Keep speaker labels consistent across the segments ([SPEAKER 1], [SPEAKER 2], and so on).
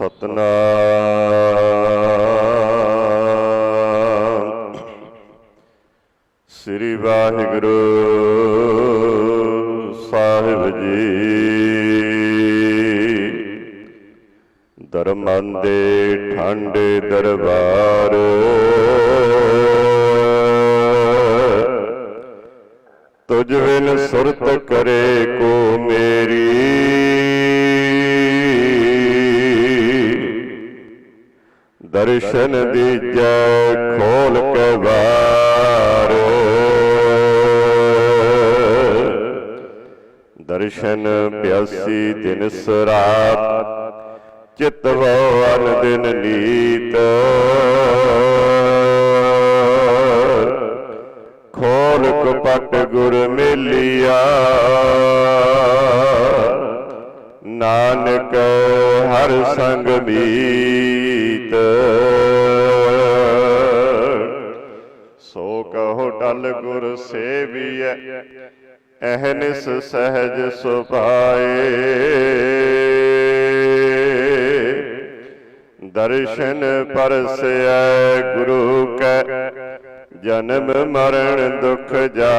[SPEAKER 1] ਸਤਨਾਮ। ਸ੍ਰੀ ਵਾਹਿਗੁਰੂ ਸਾਹਿਬ ਜੀ। ਦਰਮਨ ਦੇ ਠੰਡੇ ਦਰਬਾਰ ਦਰਸ਼ਨ ਦੀਜੈ ਖੋਲ ਕੇ ਬਾਰ ਦਰਸ਼ਨ ਪਿਆਸੀ ਦਿਨ ਸਰਾਤ ਚਿਤਵੋ ਅਨ ਦਿਨ ਨੀਤ। ਖੋਲ ਕਪਟ ਗੁਰ ਮਿਲਿਆ। ਨਾਨਕ ਹਰ ਸੰਗ ਮੀਤ। ਸੋ ਕਹੋ ਟਲ ਗੁਰ ਸੇਵੀਐ, ਅਹਨਿਸ ਸਹਿਜ ਸੁਭਾਏ। ਦਰਸ਼ਨ ਪਰਸੈ ਗੁਰੂ ਕੈ, ਜਨਮ ਮਰਨ ਦੁਖ ਜਾਏ।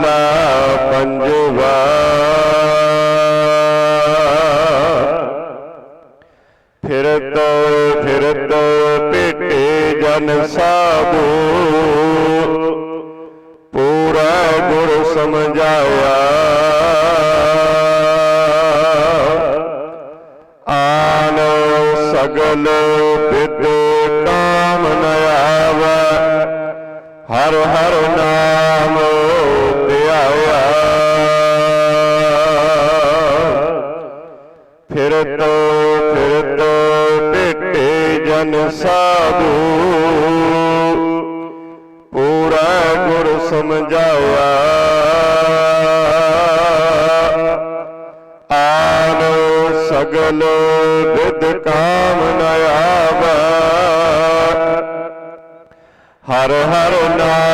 [SPEAKER 1] ਭੇਟੇ ਜਨ ਸਾਧੂ। ਪੂਰਾ ਗੁਰ ਸਮਝਾਇਆ। ਆਨ ਸਗਲ ਵਿਦ ਕਾਮ ਨ ਆਵੈ। ਹਰ ਹਰ ਨਾਮ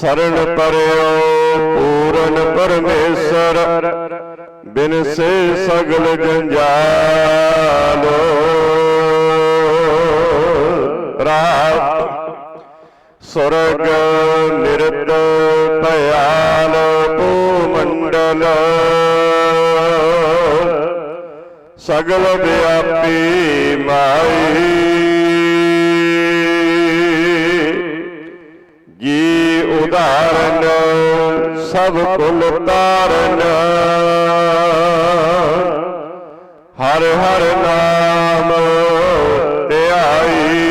[SPEAKER 1] ਸਰਣ ਪਰਿਓ, ਪੂਰਨ ਪਰਮੇਸ਼ਰ, ਬਿਨ ਸਗਲ ਜੰਜਾਲ। ਰਾਤ ਸੁਰਗ ਨਿਰਦ ਭਿਆਲ ਭੂਮੰਡਲ। ਸਗਲ ਵਿਆਪੀ ਮਾਈ। ਜੀ ਉਦਾਹਰਨ ਸਭ ਕੁਲ ਤਾਰਨ। ਹਰ ਹਰ ਨਾਮ ਧਿਆਈ।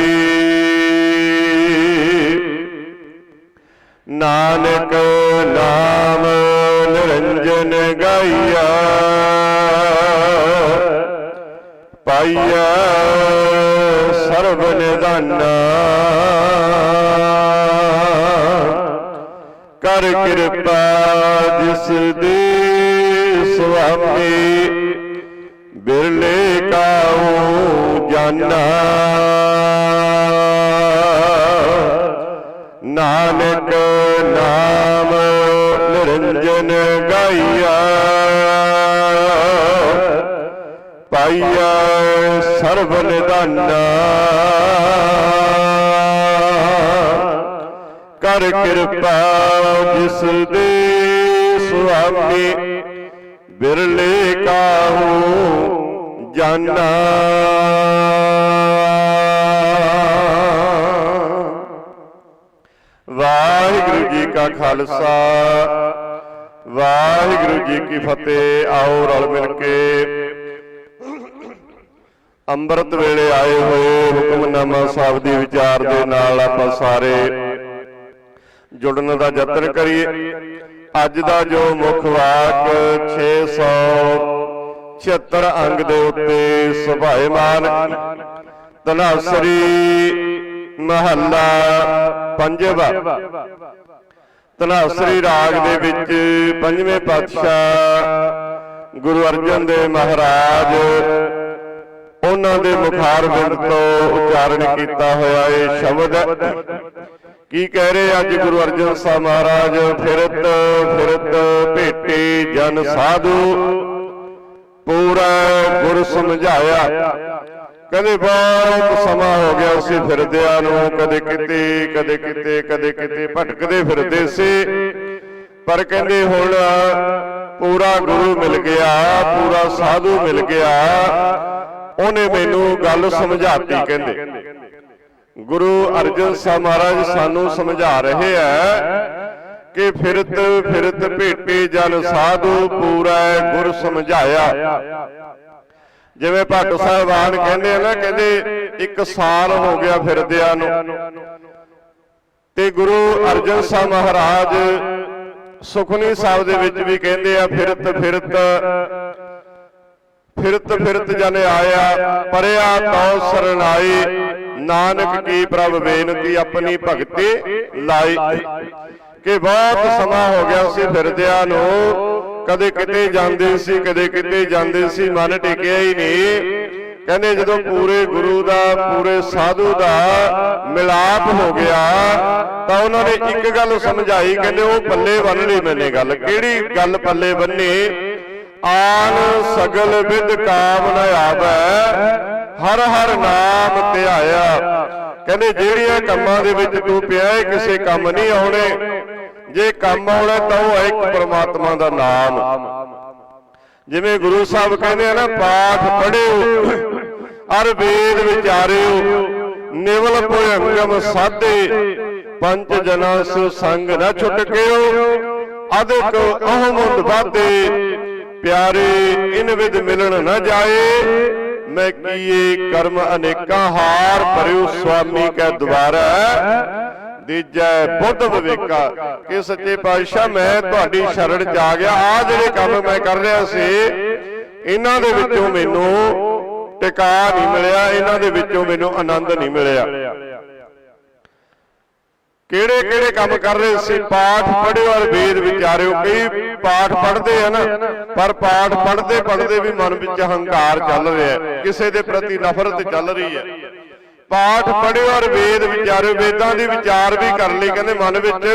[SPEAKER 1] ਨਾਨਕ ਨਾਮ ਨਿਰੰਜਨ ਗਾਈਆ। ਪਾਈਆ ਸਰਬ ਨਿਦਾਨਾ ਕਰ ਕਿਰਪਾ ਜਿਸ ਦੀ ਸੁਆਮੀ ਬਿਰਲੇ ਕਾਉ ਜਾਨਾ। ਨਾਨਕ ਨਾਮ ਨਿਰੰਜਨ ਗਾਈਆ ਪਾਈਆ ਸਰਬ ਨਿਦਾਨਾ। ਕਰ ਕਿਰਪਾ ਜਿਸ ਦੇ ਸੁਆਮੀ ਬਿਰਲੇ ਕਾਹੂ ਜਾਨਾ। ਵਾਹਿਗੁਰੂ ਜੀ ਕਾ ਖਾਲਸਾ, ਵਾਹਿਗੁਰੂ ਜੀ ਕੀ ਫਤਿਹ। ਆਓ ਰਲ ਮਿਲ ਕੇ ਅੰਮ੍ਰਿਤ ਵੇਲੇ ਆਏ ਹੋਏ ਹੁਕਮਨਾਮਾ ਸਾਹਿਬ ਦੀ ਵਿਚਾਰ ਦੇ ਨਾਲ ਆਪਾਂ ਸਾਰੇ ਜੁੜਨ ਦਾ ਯਤਨ ਕਰੀਏ। ਅੱਜ ਦਾ ਜੋ ਮੁੱਖ ਵਾਕ 676 ਅੰਗ ਦੇ ਉੱਤੇ ਸੁਭਾਏਮਾਨ ਤਨਾਸਰੀ ਮਹੱਲਾ ਪੰਜਵਾ। ਤਨਾਸਰੀ ਰਾਗ ਦੇ ਵਿੱਚ ਪੰਜਵੇਂ ਪਾਤਸ਼ਾਹ ਗੁਰੂ ਅਰਜਨ ਦੇਵ ਮਹਾਰਾਜ ਉਹਨਾਂ ਦੇ ਮੁਖਾਰ ਬਿੰਦ ਤੋਂ ਉਚਾਰਨ ਕੀਤਾ ਹੋਇਆ ਇਹ ਸ਼ਬਦ ਕੀ ਕਹਿ ਰਹੇ ਅੱਜ ਗੁਰੂ ਅਰਜਨ ਸਾਹਿਬ ਮਹਾਰਾਜ? ਫਿਰਤ ਫਿਰਤ ਭੇਟੇ ਜਨ ਸਾਧੂ। ਪੂਰਾ ਗੁਰ ਸਮਝਾਇਆ। ਕਹਿੰਦੇ ਬਹੁਤ ਸਮਾਂ ਹੋ ਗਿਆ ਸੀ ਫਿਰਦਿਆਂ ਨੂੰ ਕਦੇ ਕਿਤੇ ਕਦੇ ਕਿਤੇ ਕਦੇ ਕਿਤੇ ਭਟਕਦੇ ਫਿਰਦੇ ਸੀ। ਪਰ ਕਹਿੰਦੇ ਹੁਣ ਪੂਰਾ ਗੁਰੂ ਮਿਲ ਗਿਆ ਪੂਰਾ ਸਾਧੂ ਮਿਲ ਗਿਆ। ਉਹਨੇ ਮੈਨੂੰ ਗੱਲ ਸਮਝਾਤੀ ਕਹਿੰਦੇ। ਗੁਰੂ ਅਰਜਨ ਸਾਹਿਬ ਮਹਾਰਾਜ ਸਾਨੂੰ ਸਮਝਾ ਰਹੇ ਹੈ ਕਿ ਫਿਰਤ ਫਿਰਤ ਭੇਟੇ ਜਨ ਸਾਧੂ ਪੂਰਾ ਗੁਰ ਸਮਝਾਇਆ। ਜਿਵੇਂ ਭੱਟ ਸਾਹਿਬਾਨ ਕਹਿੰਦੇ ਆ ਨਾ ਕਹਿੰਦੇ ਇੱਕ ਸਾਲ ਹੋ ਗਿਆ ਫਿਰਦਿਆਂ ਨੂੰ। ਤੇ ਗੁਰੂ ਅਰਜਨ ਸਾਹਿਬ ਮਹਾਰਾਜ ਸੁਖਨੀ ਸਾਹਿਬ ਦੇ ਵਿੱਚ ਵੀ ਕਹਿੰਦੇ ਆ ਫਿਰਤ ਫਿਰਤ ਫਿਰਤ। ਫਿਰਤ ਜਨ ਆਇਆ ਪਰਿਆ ਤਉ ਸਰਨਾਈ। ਨਾਨਕ ਕੀ ਪ੍ਰਭ ਬੇਨਤੀ ਆਪਣੀ ਭਗਤੀ ਲਾਈ। ਕਿ ਬਹੁਤ ਸਮਾਂ ਹੋ ਗਿਆ ਸੀ ਫਿਰਦਿਆਂ ਨੂੰ। ਕਦੇ ਕਿਤੇ ਜਾਂਦੇ ਸੀ ਕਦੇ ਕਿਤੇ ਜਾਂਦੇ ਸੀ ਮਨ ਟਿਕਿਆ ਹੀ ਨਹੀਂ। ਕਹਿੰਦੇ ਜਦੋਂ ਪੂਰੇ ਗੁਰੂ ਦਾ ਪੂਰੇ ਸਾਧੂ ਦਾ ਮਿਲਾਪ ਹੋ ਗਿਆ ਤਾਂ ਉਹਨਾਂ ਨੇ ਇੱਕ ਗੱਲ ਸਮਝਾਈ। ਕਹਿੰਦੇ ਉਹ ਪੱਲੇ ਬੰਨ ਲਈ ਮੈਨੇ ਗੱਲ। ਕਿਹੜੀ ਗੱਲ ਪੱਲੇ ਬੰਨੀ? ਆਨ ਸਗਲ ਵਿਦ ਕਾਮ ਨ ਆਵੈ, ਹਰ ਹਰ ਨਾਮ ਧਿਆਇਆ ਕਹਿੰਦੇ, ਜਿਹੜੀਆਂ ਕੰਮਾਂ ਦੇ ਵਿੱਚ ਤੂੰ ਪਿਆ ਏ, ਕਿਸੇ ਕੰਮ ਨਹੀਂ ਆਉਣੇ। ਜੇ ਕੰਮ ਆਉਣਾ ਤਾਂ ਉਹ ਇੱਕ ਪਰਮਾਤਮਾ ਦਾ ਨਾਮ। ਜਿਵੇਂ ਗੁਰੂ ਸਾਹਿਬ ਕਹਿੰਦੇ ਆ ਨਾ, ਪਾਠ ਪੜਿਓ ਅਰ ਵੇਦ ਵਿਚਾਰਿਓ, ਨਿਵਲ ਭੁਯੰਗਮ ਸਾਧੇ, ਪੰਜ ਜਨਾ ਸੁ ਸੰਗ ਨਾ ਛੁਟਕਿਓ, ਅਦਿਕ ਅਹਮੁਦ ਵਾਦੇ ਪਿਆਰੇ, ਇਨ ਵਿਦ ਮਿਲਣ ਨਾ ਜਾਏ, ਮੈਂ ਕੀਏ ਕਰਮ ਅਨੇਕਾਂ ਹਾਰ ਭਰਿਓ ਸੁਆਮੀ ਕੈ ਦੁਆਰਾ। ਦੀਜੈ ਬੁੱਧ ਵਿਵੇਕਾ ਕਿ ਸੱਚੇ ਪਾਤਸ਼ਾਹ ਮੈਂ ਤੁਹਾਡੀ ਸ਼ਰਣ ਚ ਆ ਗਿਆ ਆ ਜਿਹੜੇ ਕੰਮ ਮੈਂ ਕਰ ਰਿਹਾ ਸੀ, ਇਹਨਾਂ ਦੇ ਵਿੱਚੋਂ ਮੈਨੂੰ ਟਿਕਾ ਨਹੀਂ ਮਿਲਿਆ, ਇਹਨਾਂ ਦੇ ਵਿੱਚੋਂ ਮੈਨੂੰ ਆਨੰਦ ਨਹੀਂ ਮਿਲਿਆ। ਕਿਹੜੇ ਕਿਹੜੇ ਕੰਮ ਕਰ ਰਹੇ ਸੀ? ਪਾਠ ਪੜ੍ਹਿਓ ਔਰ ਵੇਦ ਵਿਚਾਰਿਓ, ਕਈ ਪਾਠ ਪੜ੍ਹਦੇ ਆ ਨਾ, ਪਰ ਪਾਠ ਪੜ੍ਹਦੇ ਪੜ੍ਹਦੇ ਵੀ ਮਨ ਵਿੱਚ ਹੰਕਾਰ ਚੱਲ ਰਿਹਾ ਕਿਸੇ ਦੇ ਪ੍ਰਤੀ ਨਫ਼ਰਤ ਚੱਲ ਰਹੀ ਹੈ। ਪਾਠ ਪੜ੍ਹਿਓ ਔਰ ਵੇਦ ਵਿਚਾਰਿਓ, ਵੇਦਾਂ ਦੀ ਵਿਚਾਰ ਵੀ ਕਰ ਲਈ, ਕਹਿੰਦੇ ਮਨ ਵਿੱਚ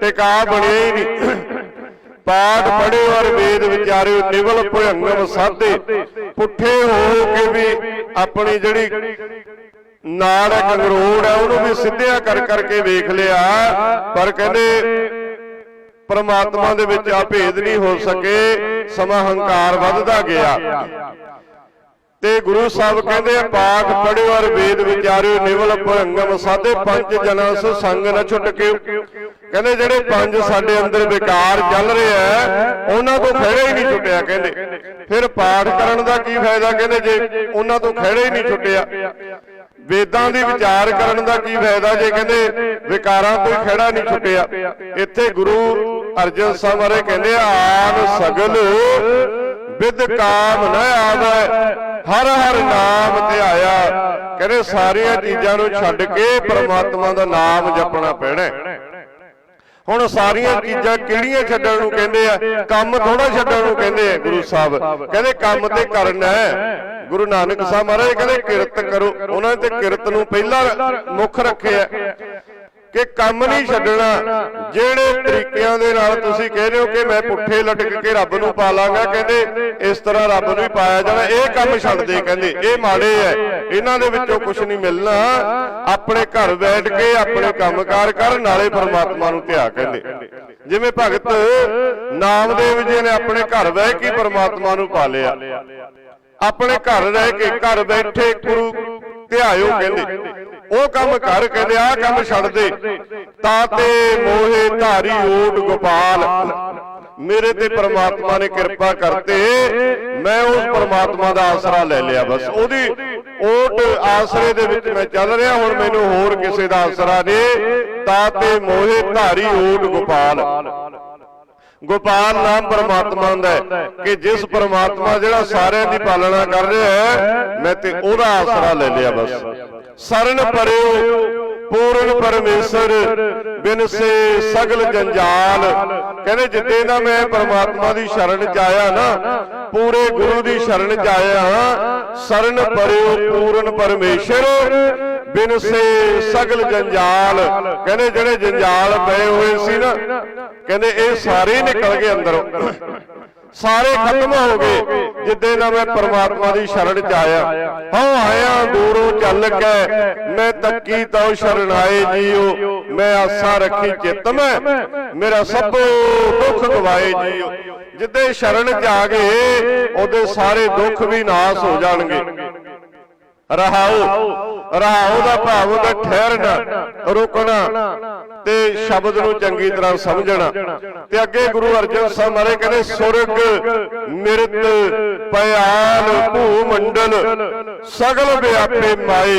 [SPEAKER 1] ਟਿਕਾ ਬਣਿਆ ਹੀ ਨਹੀਂ। ਪਾਠ ਪੜ੍ਹਿਓ ਔਰ ਵੇਦ ਵਿਚਾਰਿਓ, ਨਿਵਲ ਭੁਯੰਗਮ ਸਾਧੇ, ਪੁੱਠੇ ਹੋ ਕੇ ਵੀ ਆਪਣੀ ਜਿਹੜੀ ਨਾੜ ਹੈ ਕੰਗਰੋੜ ਹੈ ਉਹਨੂੰ ਵੀ ਸਿੱਧਿਆ ਕਰ ਕਰਕੇ ਵੇਖ ਲਿਆ। ਪਰ ਕਹਿੰਦੇ ਪਰਮਾਤਮਾ ਦੇ ਵਿੱਚ ਆ ਭੇਦ ਨਹੀਂ ਹੋ ਸਕੇ ਸਮਾਂ ਹੰਕਾਰ ਵੱਧਦਾ ਗਿਆ। ਤੇ ਗੁਰੂ ਸਾਹਿਬ ਕਹਿੰਦੇ ਪਾਠ ਪੜਿਓ ਔਰ ਵੇਦ ਵਿਚਾਰਿਓ ਨਿਵਲ ਭੰਗਮ ਸਾਧੇ ਪੰਜ ਜਨਾਂ ਸੋ ਸੰਗ ਨ ਛੁਟਕਿਓ ਕਹਿੰਦੇ ਜਿਹੜੇ ਪੰਜ ਸਾਡੇ ਅੰਦਰ ਵਿਕਾਰ ਚੱਲ ਰਿਹਾ ਹੈ ਉਹਨਾਂ ਤੋਂ ਖਹਿੜਾ ਹੀ ਨਹੀਂ ਛੁੱਟਿਆ ਕਹਿੰਦੇ। ਫਿਰ ਪਾਠ ਕਰਨ ਦਾ ਕੀ ਫਾਇਦਾ ਕਹਿੰਦੇ ਜੇ ਉਹਨਾਂ ਤੋਂ ਖਹਿੜਾ ਹੀ ਨਹੀਂ ਛੁੱਟਿਆ। ਵੇਦਾਂ ਦੀ ਵਿਚਾਰ ਕਰਨ ਦਾ ਕੀ ਫਾਇਦਾ ਜੇ ਕਹਿੰਦੇ ਵਿਕਾਰਾਂ ਤੋਂ ਖੜਾ ਨਹੀਂ ਛੁੱਟਿਆ ਇੱਥੇ ਗੁਰੂ ਅਰਜਨ ਸਾਹਿਬ ਬਾਰੇ ਕਹਿੰਦੇ ਆਨ ਸਗਲ ਵਿਦ ਕਾਮ ਨ ਆਵੈ ਹਰ ਹਰ ਨਾਮ ਧਿਆਇਆ ਕਹਿੰਦੇ ਸਾਰੀਆਂ ਚੀਜ਼ਾਂ ਨੂੰ ਛੱਡ ਕੇ ਪ੍ਰਮਾਤਮਾ ਦਾ ਨਾਮ ਜਪਣਾ ਪੈਣਾ। ਹੁਣ ਸਾਰੀਆਂ ਚੀਜ਼ਾਂ ਕਿਹੜੀਆਂ ਛੱਡਣ ਨੂੰ ਕਹਿੰਦੇ ਆ? ਕੰਮ ਥੋੜਾ ਛੱਡਣ ਨੂੰ ਕਹਿੰਦੇ ਆ ਗੁਰੂ ਸਾਹਿਬ। ਕਹਿੰਦੇ ਕੰਮ ਤੇ ਕਰਨਾ ਹੈ। ਗੁਰੂ ਨਾਨਕ ਸਾਹਿਬ ਮਹਾਰਾਜ ਕਹਿੰਦੇ ਕਿਰਤ ਕਰੋ। ਉਹਨਾਂ ਨੇ ਤੇ ਕਿਰਤ ਨੂੰ ਪਹਿਲਾਂ ਮੁੱਖ ਰੱਖਿਆ। ਕਿ ਕੰਮ ਨਹੀਂ ਛੱਡਣਾ। ਜਿਹੜੇ ਤਰੀਕਿਆਂ ਦੇ ਨਾਲ ਤੁਸੀਂ ਕਹਿੰਦੇ ਹੋ ਕਿ ਮੈਂ ਪੁੱਠੇ ਲਟਕ ਕੇ ਰੱਬ ਨੂੰ ਪਾ ਲਾਂਗਾ ਕਹਿੰਦੇ ਇਸ ਤਰ੍ਹਾਂ ਰੱਬ ਨੂੰ ਹੀ ਪਾਇਆ ਜਾਣਾ। ਇਹ ਕੰਮ ਛੱਡ ਦੇ ਕਹਿੰਦੇ। ਇਹ ਮਾੜੇ ਐ। ਇਹਨਾਂ ਦੇ ਵਿੱਚੋਂ ਕੁਝ ਨਹੀਂ ਮਿਲਣਾ। ਆਪਣੇ ਘਰ ਬੈਠ ਕੇ ਆਪਣੇ ਕੰਮਕਾਰ ਕਰ ਨਾਲੇ ਪਰਮਾਤਮਾ ਨੂੰ ਧਿਆ ਕਹਿੰਦੇ। ਜਿਵੇਂ ਭਗਤ ਨਾਮਦੇਵ ਜੀ ਨੇ ਆਪਣੇ ਘਰ ਬਹਿ ਕੇ ਪਰਮਾਤਮਾ ਨੂੰ ਪਾ ਲਿਆ। ਆਪਣੇ ਘਰ ਰਹਿ ਕੇ ਘਰ ਬੈਠੇ ਗੁਰੂ ਧਿਆਇਓ ਕਹਿੰਦੇ। ਉਹ ਕੰਮ ਕਰ ਕਹਿੰਦੇ ਆ ਕੰਮ ਛੱਡ ਦੇ। ਤਾਂ ਤੇ ਮੋਹੇ ਧਾਰੀ ਓਟ ਗੋਪਾਲ। ਮੇਰੇ ਤੇ ਪ੍ਰਮਾਤਮਾ ਨੇ ਕਿਰਪਾ ਕਰਤੇ। ਮੈਂ ਉਸ ਪ੍ਰਮਾਤਮਾ ਦਾ ਆਸਰਾ ਲੈ ਲਿਆ। ਬਸ ਉਹਦੀ ਓਟ ਆਸਰੇ ਦੇ ਵਿੱਚ ਮੈਂ ਚੱਲ ਰਿਹਾ। ਹੁਣ ਮੈਨੂੰ ਹੋਰ ਕਿਸੇ ਦਾ ਆਸਰਾ ਨਹੀਂ ਤਾਤੇ ਮੋਹਿ ਧਾਰੀ ਓਟ ਗੋਪਾਲ। ਗੋਪਾਲ ਨਾਮ ਪਰਮਾਤਮਾ ਦਾ ਹੈ ਕਿ ਜਿਸ ਪਰਮਾਤਮਾ ਜਿਹੜਾ ਸਾਰਿਆਂ ਦੀ ਪਾਲਣਾ ਕਰ ਰਿਹਾ ਹੈ, ਮੈਂ ਤੇ ਉਹਦਾ ਆਸਰਾ ਲੈ ਲਿਆ ਬਸ। ਸਰਨ ਪਰਿਓ, ਪੂਰਨ ਪਰਮੇਸ਼ਰ, ਬਿਨ ਸੇ ਸਗਲ ਜੰਜਾਲ। ਕਹਿੰਦੇ ਜਿੱਦੇ ਦਾ ਮੈਂ ਪਰਮਾਤਮਾ ਦੀ ਸ਼ਰਨ ਚ ਆਇਆ ਨਾ, ਪੂਰੇ ਗੁਰੂ ਦੀ ਸ਼ਰਨ ਚ ਆਇਆ ਸਰਨ ਪਰਿਓ, ਪੂਰਨ ਪਰਮੇਸ਼ਰ ਬਿਨ ਸੇ ਸਗਲ ਜੰਜਾਲ। ਕਹਿੰਦੇ ਜਿਹੜੇ ਜੰਜਾਲ ਪਏ ਹੋਏ ਸੀ ਨਾ ਕਹਿੰਦੇ ਇਹ ਸਾਰੇ ਨਿਕਲ ਗਏ ਅੰਦਰੋਂ। ਸਾਰੇ ਖਤਮ ਹੋ ਗਏ ਜਿੱਦੇ ਦਾ ਮੈਂ ਪਰਮਾਤਮਾ ਦੀ ਸ਼ਰਨ ਚ ਆਇਆ ਹਉ ਆਇਆ ਦੂਰੋਂ ਚੱਲ ਕੇ। ਮੈਂ ਤੱਕੀ ਤਉ ਸ਼ਰਨ ਆਏ ਜੀਓ। ਮੈਂ ਆਸਾ ਰੱਖੀ ਚਿੱਤ ਮੈਂ। ਮੇਰਾ ਸਭ ਦੁੱਖ ਗਵਾਏ ਜੀਓ। ਜਿੱਦੇ ਸ਼ਰਨ ਚ ਆ ਗਏ ਉਹਦੇ ਸਾਰੇ ਦੁੱਖ ਵੀ ਨਾਸ ਹੋ ਜਾਣਗੇ। ਰਹਾਉ ਰਹਾਉ ਦਾ ਭਾਵ ਹੁੰਦਾ ਠਹਿਰਨਾ, ਰੁਕਣਾ ਤੇ ਸ਼ਬਦ ਨੂੰ ਚੰਗੀ ਤਰ੍ਹਾਂ ਸਮਝਣਾ। ਤੇ ਅੱਗੇ ਗੁਰੂ ਅਰਜਨ ਸਾਹਿਬ ਮਹਾਰਾਜ ਕਹਿੰਦੇ, ਸੁਰਗ ਮਿਰਤ ਪਿਆਲ ਭੂ ਸਗਲ ਵਿਆਪੇ ਮਾਏ।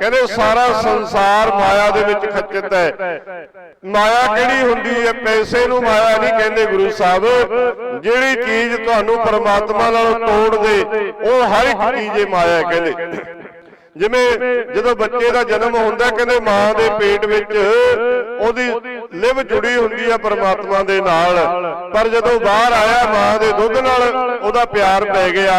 [SPEAKER 1] ਕਹਿੰਦੇ, ਸਾਰਾ ਸੰਸਾਰ ਮਾਇਆ ਦੇ ਵਿੱਚ ਖੱਚਤ ਹੈ। ਮਾਇਆ ਕਿਹੜੀ ਹੁੰਦੀ ਹੈ? ਪੈਸੇ ਨੂੰ ਮਾਇਆ ਨਹੀਂ ਕਹਿੰਦੇ ਗੁਰੂ ਸਾਹਿਬ। ਜਿਹੜੀ ਚੀਜ਼ ਤੁਹਾਨੂੰ ਪਰਮਾਤਮਾ ਨਾਲ ਤੋੜ ਦੇ, ਉਹ ਹਰ ਇੱਕ ਚੀਜ਼ ਮਾਇਆ ਕਹਿੰਦੇ। ਜਿਵੇਂ ਜਦੋਂ ਬੱਚੇ ਦਾ ਜਨਮ ਹੁੰਦਾ ਕਹਿੰਦੇ ਮਾਂ ਦੇ ਪੇਟ ਵਿੱਚ ਉਹਦੀ ਲਿਵ ਜੁੜੀ ਹੁੰਦੀ ਹੈ ਪਰਮਾਤਮਾ ਦੇ ਨਾਲ। ਪਰ ਜਦੋਂ ਬਾਹਰ ਆਇਆ ਮਾਂ ਦੇ ਦੁੱਧ ਨਾਲ ਉਹਦਾ ਪਿਆਰ ਪੈ ਗਿਆ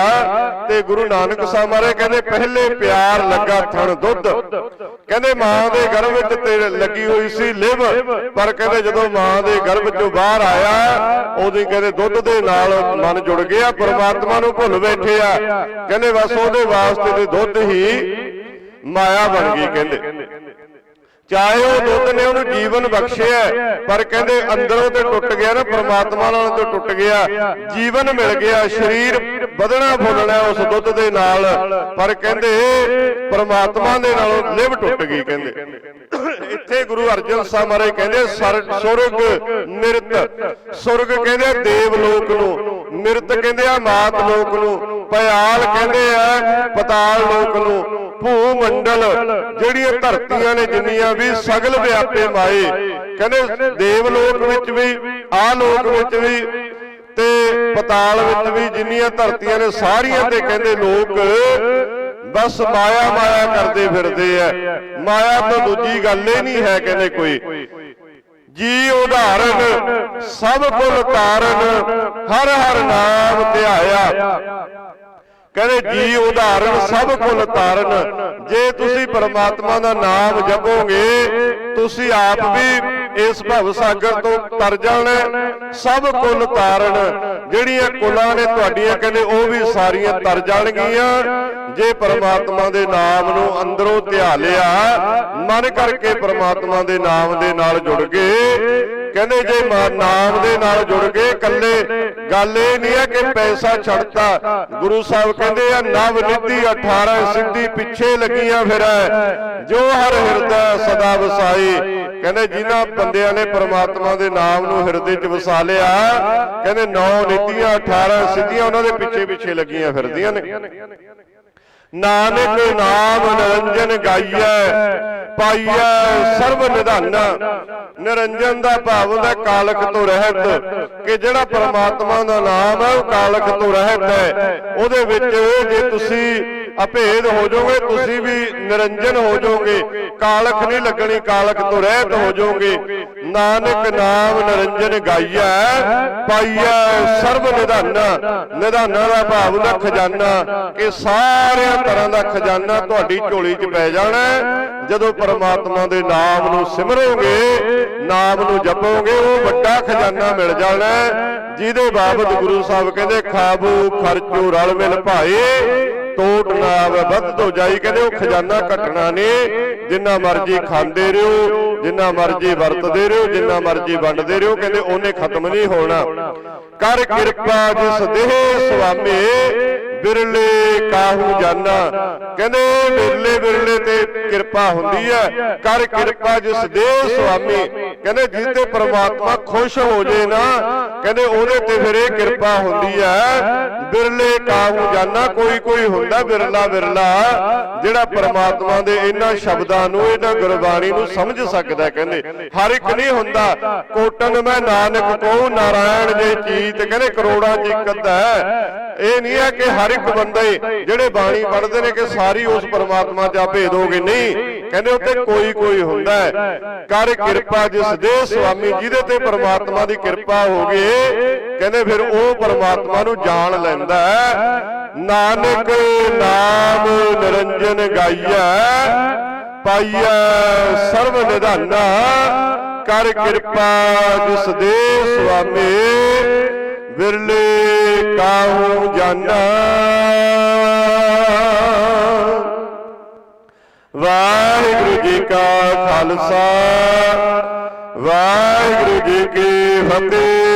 [SPEAKER 1] ਤੇ ਗੁਰੂ ਨਾਨਕ ਸਾਹਿਬ ਮਹਾਰਾਜ ਕਹਿੰਦੇ ਪਹਿਲੇ ਪਿਆਰ ਲੱਗਾ ਥਣ ਦੁੱਧ। ਕਹਿੰਦੇ ਮਾਂ ਦੇ ਗਰਭ ਵਿੱਚ ਤੇ ਲੱਗੀ ਹੋਈ ਸੀ ਲਿਵ। ਪਰ ਕਹਿੰਦੇ ਜਦੋਂ ਮਾਂ ਦੇ ਗਰਭ ਚੋਂ ਬਾਹਰ ਆਇਆ ਉਹਦੀ ਕਹਿੰਦੇ ਦੁੱਧ ਦੇ ਨਾਲ ਮਨ ਜੁੜ ਗਿਆ ਪਰਮਾਤਮਾ ਨੂੰ ਭੁੱਲ ਬੈਠੇ ਆ। ਕਹਿੰਦੇ ਬਸ ਉਹਦੇ ਵਾਸਤੇ ਤੇ ਦੁੱਧ ਹੀ ਮਾਇਆ ਬਣ ਗਈ ਕਹਿੰਦੇ। ਚਾਹੇ ਉਹ ਦੁੱਧ ਨੇ ਉਹਨੂੰ ਜੀਵਨ ਬਖਸ਼ਿਆ ਪਰ ਕਹਿੰਦੇ ਅੰਦਰੋਂ ਤੇ ਟੁੱਟ ਗਿਆ ਨਾ, ਪਰਮਾਤਮਾ ਨਾਲ ਤੇ ਟੁੱਟ ਗਿਆ, ਜੀਵਨ ਮਿਲ ਗਿਆ, ਸਰੀਰ ਵਧਣਾ ਫੁੱਲਣਾ ਉਸ ਦੁੱਧ ਦੇ ਨਾਲ। ਪਰ ਕਹਿੰਦੇ ਪ੍ਰਮਾਤਮਾ ਦੇ ਨਾਲੋਂ ਲਿਵ ਟੁੱਟ ਗਈ, ਕਹਿੰਦੇ। ਇੱਥੇ ਗੁਰੂ ਅਰਜਨ ਸਾਹਿਬ ਮਹਾਰਾਜ ਕਹਿੰਦੇ, ਸਰ- ਸੁਰਗ ਮਿਰਤ ਸੁਰਗ ਕਹਿੰਦੇ ਦੇਵ ਲੋਕ ਨੂੰ ਮਿਰਤ ਕਹਿੰਦੇ ਆ ਮਾਤ ਲੋਕ ਨੂੰ ਪਿਆਲ ਕਹਿੰਦੇ ਆ ਪਤਾਲ ਲੋਕ ਨੂੰ। ਭੂ ਮੰਡਲ ਜਿਹੜੀਆਂ ਧਰਤੀਆਂ ਨੇ ਜਿੰਨੀਆਂ ਵੀ ਸਗਲ ਵਿਆਪੇ ਮਾਏ, ਕਹਿੰਦੇ ਦੇਵ ਲੋਕ ਵਿੱਚ ਵੀ ਆ ਲੋਕ ਵਿੱਚ ਵੀ ਤੇ ਪਤਾਲ ਵਿੱਚ ਵੀ ਜਿੰਨੀਆਂ ਧਰਤੀਆਂ ਨੇ ਸਾਰੀਆਂ ਤੇ ਕਹਿੰਦੇ ਲੋਕ ਬਸ ਮਾਇਆ ਮਾਇਆ ਕਰਦੇ ਫਿਰਦੇ ਆ। ਮਾਇਆ ਤੋਂ ਦੂਜੀ ਗੱਲ ਹੀ ਨਹੀਂ ਹੈ ਕਹਿੰਦੇ ਕੋਈ। ਜੀ ਉਦਾਹਰਨ, ਸਭ ਕੁਲ ਤਾਰਨ ਹਰ ਹਰ ਨਾਮ ਧਿਆਇਆ। ਕਹਿੰਦੇ ਜੀ ਉਦਾਹਰਨ ਸਭ ਕੁਲ ਤਾਰਨ। ਜੇ ਤੁਸੀਂ ਪਰਮਾਤਮਾ ਦਾ ਨਾਮ ਜਪੋਗੇ ਤੁਸੀਂ ਆਪ ਵੀ ਇਸ ਭਵ ਸਾਗਰ ਤੋਂ ਤਰ ਜਾਣਾ। ਸਭ ਕੁਲ ਤਾਰਨ। ਜਿਹੜੀਆਂ ਕੁਲਾਂ ਨੇ ਤੁਹਾਡੀਆਂ ਕਹਿੰਦੇ ਉਹ ਵੀ ਸਾਰੀਆਂ ਤਰ ਜਾਣਗੀਆਂ। ਜੇ ਪਰਮਾਤਮਾ ਦੇ ਨਾਮ ਨੂੰ ਅੰਦਰੋਂ ਧਿਆ ਲਿਆ ਮਨ ਕਰਕੇ ਪਰਮਾਤਮਾ ਦੇ ਨਾਮ ਦੇ ਨਾਲ ਜੁੜ ਗਏ। ਕਹਿੰਦੇ ਜੇ ਨਾਮ ਦੇ ਨਾਲ ਜੁੜ ਗਏ ਇਕੱਲੇ ਗੱਲ ਇਹ ਨਹੀਂ ਹੈ ਕਿ ਪੈਸਾ ਛੱਡਤਾ। ਗੁਰੂ ਸਾਹਿਬ ਕਹਿੰਦੇ ਆ ਨਵ ਨਿੱਧੀ 18 ਸਿੱਧੀ ਪਿੱਛੇ ਲੱਗੀਆਂ ਫਿਰੈ। ਜੋ ਹਰ ਹਿਰਦਾ ਸਦਾ ਵਸਾਈ। ਕਹਿੰਦੇ ਜਿਨ੍ਹਾਂ ਬੰਦਿਆਂ ਨੇ ਪ੍ਰਮਾਤਮਾ ਦੇ ਨਾਮ ਨੂੰ ਹਿਰਦੇ 'ਚ ਵਸਾ ਲਿਆ ਕਹਿੰਦੇ ਨੌ ਨਿੱਧੀਆਂ 18 ਸਿੱਧੀਆਂ ਉਹਨਾਂ ਦੇ ਪਿੱਛੇ ਪਿੱਛੇ ਲੱਗੀਆਂ ਫਿਰਦੀਆਂ ਨੇ। ਨਾਨਕ ਨਾਮ ਨਿਰੰਜਨ ਗਾਈਐ ਪਾਈਐ ਸਰਬ ਨਿਧਾਨਾ। ਨਿਰੰਜਨ ਦਾ ਭਾਵ ਹੁੰਦਾ ਕਾਲਕ ਤੋਂ ਰਹਿਤ ਕਿ ਜਿਹੜਾ ਪ੍ਰਮਾਤਮਾ ਦਾ ਨਾਮ ਹੈ ਉਹ ਕਾਲਕ ਤੋਂ ਰਹਿਤ ਹੈ। ਉਹਦੇ ਵਿੱਚ ਜੇ ਤੁਸੀਂ ਅਭੇਦ ਹੋ ਜਾਓਗੇ ਤੁਸੀਂ ਵੀ ਨਿਰੰਜਨ ਹੋ ਜਾਓਗੇ। ਕਾਲਕ ਨਹੀਂ ਲੱਗਣੀ ਕਾਲਕ ਤੋਂ ਰਹਿਤ ਹੋ ਜਾਓਗੇ। ਨਾਨਕ ਨਾਮ ਨਿਰੰਜਨ ਗਾਈਐ ਪਾਈਐ ਸਰਬ ਨਿਧਾਨਾ ਨਿਧਾਨਾ ਦਾ ਭਾਵ ਹੁੰਦਾ ਖਜ਼ਾਨਾ ਕਿ ਸਾਰਿਆਂ ਤਰ੍ਹਾਂ ਦਾ ਖਜ਼ਾਨਾ ਤੁਹਾਡੀ ਝੋਲੀ 'ਚ ਪੈ ਜਾਣਾ। ਜਦੋਂ ਪਰਮਾਤਮਾ ਦੇ ਨਾਮ ਨੂੰ ਸਿਮਰੋਗੇ ਨਾਮ ਨੂੰ ਜਪੋਗੇ ਉਹ ਵੱਡਾ ਖਜ਼ਾਨਾ ਮਿਲ ਜਾਣਾ ਜਿਹਦੇ ਬਾਬਤ ਗੁਰੂ ਸਾਹਿਬ ਕਹਿੰਦੇ ਖਾਬੂ ਖਰਚੋ ਰਲ ਮਿਲ ਭਾਏ ਟੋਟ ਨਾ ਆਵੇ ਵੱਧ ਤੋਂ ਜਾਈ ਕਹਿੰਦੇ ਉਹ ਖਜ਼ਾਨਾ ਘਟਣਾ ਨਹੀਂ ਜਿੰਨਾ ਮਰਜ਼ੀ ਖਾਂਦੇ ਰਹੋ ਜਿੰਨਾ ਮਰਜ਼ੀ ਵਰਤਦੇ ਰਹੋ ਜਿੰਨਾ ਮਰਜ਼ੀ ਵੰਡਦੇ ਰਹੋ ਕਹਿੰਦੇ ਉਹਨੇ ਖਤਮ ਨਹੀਂ ਹੋਣਾ। ਕਰ ਕਿਰਪਾ ਜਿਸ ਦੇਹ ਸੁਆਮੀ ਬਿਰਲੇ ਕਾਹੂ ਜਾਨਾ? ਕਹਿੰਦੇ ਬਿਰਲੇ ਬਿਰਲੇ ਤੇ ਕਿਰਪਾ ਹੁੰਦੀ ਹੈ। ਕਰ ਕਿਰਪਾ ਜਿਸ ਦੇ ਸੁਆਮੀ। ਕਹਿੰਦੇ ਜਿਸ ਤੇ ਪ੍ਰਮਾਤਮਾ ਖੁਸ਼ ਹੋ ਜੇ ਨਾ, ਕਹਿੰਦੇ ਉਹਦੇ ਤੇ ਫਿਰ ਇਹ ਕਿਰਪਾ ਹੁੰਦੀ ਹੈ। ਬਿਰਲੇ ਕਾਹੂ ਜਾਨਾ, ਕੋਈ ਕੋਈ ਹੁੰਦਾ ਬਿਰਲਾ ਬਿਰਲਾ, ਜਿਹੜਾ ਪ੍ਰਮਾਤਮਾ ਦੇ ਇਹਨਾਂ ਸ਼ਬਦਾਂ ਨੂੰ, ਇਹਨਾਂ ਗੁਰਬਾਣੀ ਨੂੰ ਸਮਝ ਸਕਦਾ ਕਹਿੰਦੇ। ਹਰ ਇੱਕ ਨਹੀਂ ਹੁੰਦਾ, ਕੋਟਨ ਮੈਂ ਨਾਨਕ ਕਹੂੰ, ਨਾਰਾਇਣ ਦੇ ਚੀਤ, ਕਹਿੰਦੇ ਕਰੋੜਾਂ ਚ ਇੱਕ ਅੱਧਾ ਹੈ। ਇਹ ਨਹੀਂ ਹੈ ਕਿ ਹਰ ਇੱਕ ਬੰਦੇ ਜਿਹੜੇ ਬਾਣੀ ਪੜ੍ਹਦੇ ਨੇ ਕਿ ਸਾਰੀ ਉਸ ਪਰਮਾਤਮਾ 'ਚ ਆ ਭੇਦੋਗੇ ਨਹੀਂ, ਕਹਿੰਦੇ ਉੱਤੇ ਕੋਈ ਕੋਈ ਹੁੰਦਾ ਹੈ। ਕਰ ਕਿਰਪਾ ਜਿਸ ਦੇ ਸੁਆਮੀ ਜਿਹਦੇ ਤੇ ਪਰਮਾਤਮਾ ਦੀ ਕਿਰਪਾ ਹੋ ਗਈ, ਕਹਿੰਦੇ ਫਿਰ ਉਹ ਪਰਮਾਤਮਾ ਨੂੰ ਜਾਣ ਲੈਂਦਾ ਨਾਨਕ ਨਾਮ ਨਿਰੰਜਨ ਗਾਈਐ, ਪਾਈਐ ਸਰਬ ਨਿਧਾਨਾ। ਕਰ ਕਿਰਪਾ ਜਿਸ ਦੇ ਸੁਆਮੀ ਬਿਰਲੇ ਕਾਹੂ ਜਾਨਾ। ਵਾਹਿਗੁਰੂ ਜੀ ਕਾ ਖਾਲਸਾ ਵਾਹਿਗੁਰੂ ਜੀ ਕੀ ਫਤਿਹ।